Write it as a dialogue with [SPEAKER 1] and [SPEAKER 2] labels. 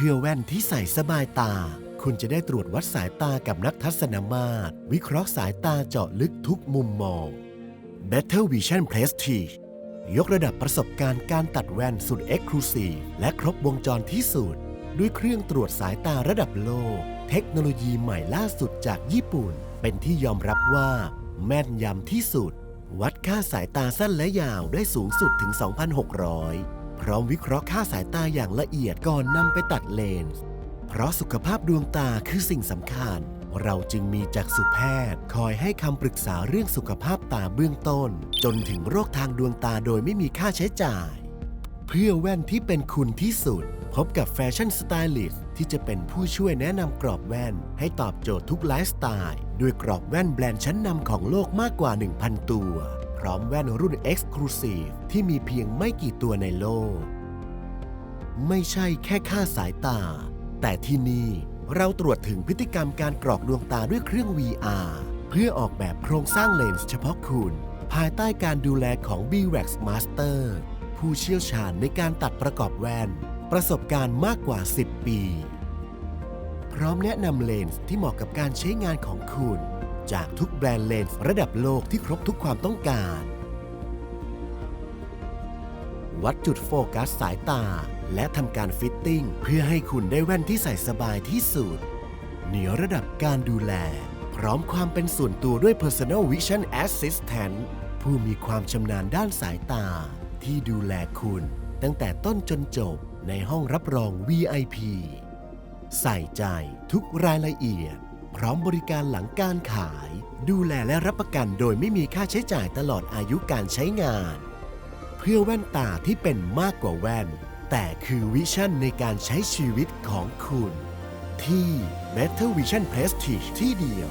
[SPEAKER 1] พื่อแว่นที่ใส่สบายตา คุณจะได้ตรวจวัดสายตากับนักทัศนมาตร วิเคราะห์สายตาเจาะลึกทุกมุมมอง Better Vision Prestige ยกระดับประสบการณ์การตัดแว่นสุด Exclusive และครบวงจรที่สุด ด้วยเครื่องตรวจสายตาระดับโลก เทคโนโลยีใหม่ล่าสุดจากญี่ปุ่น เป็นที่ยอมรับว่า แม่นยำที่สุด วัดค่าสายตาสั้นและยาวได้สูงสุดถึง 2,600 พร้อมวิเคราะห์ค่าสายตาอย่างละเอียดก่อนนำไปตัดเลนส์ เพราะสุขภาพดวงตาคือสิ่งสำคัญ เราจึงมีจักษุแพทย์ คอยให้คำปรึกษาเรื่องสุขภาพตาเบื้องต้น จนถึงโรคทางดวงตาโดยไม่มีค่าใช้จ่าย เพื่อแว่นที่เป็นคุณที่สุด พบกับแฟชั่นสไตลิสต์ที่จะเป็นผู้ช่วยแนะนำกรอบแว่น ให้ตอบโจทย์ทุกไลฟ์สไตล์ ด้วยกรอบแว่นแบรนด์ชั้นนำของโลกมากกว่า 1,000 ตัว พร้อมแว่นรุ่น Exclusive ที่มีเพียงไม่กี่ตัวในโลก ไม่ใช่แค่ค่าสายตา แต่ที่นี่เราตรวจถึงพฤติกรรมการกรอกดวงตาด้วยเครื่อง VR เพื่อออกแบบโครงสร้างเลนส์เฉพาะคุณ ภายใต้การดูแลของ b w a x Master ผู้เชี่ยวชาญในการตัดประกอบแว่น ประสบการณ์มากกว่า 10 ปี พร้อมแนะนำเลนส์ที่เหมาะกับการใช้งานของคุณ จากทุกแบรนด์เลนส์ระดับโลกที่ครบทุกความต้องการ วัดจุดโฟกัสสายตา และทำการฟิตติ้ง เพื่อให้คุณได้แว่นที่ใส่สบายที่สุด เหนือระดับการดูแล พร้อมความเป็นส่วนตัวด้วย Personal Vision Assistant ผู้มีความชำนาญด้านสายตา ที่ดูแลคุณ ตั้งแต่ต้นจนจบในห้องรับรอง VIP ใส่ใจทุกรายละเอียด พร้อมบริการหลังการขาย ดูแลและรับประกันโดยไม่มีค่าใช้จ่ายตลอดอายุการใช้งาน เพื่อแว่นตาที่เป็นมากกว่าแว่น แต่คือวิชั่นในการใช้ชีวิตของคุณ ที่ Better Vision Prestige ที่เดียว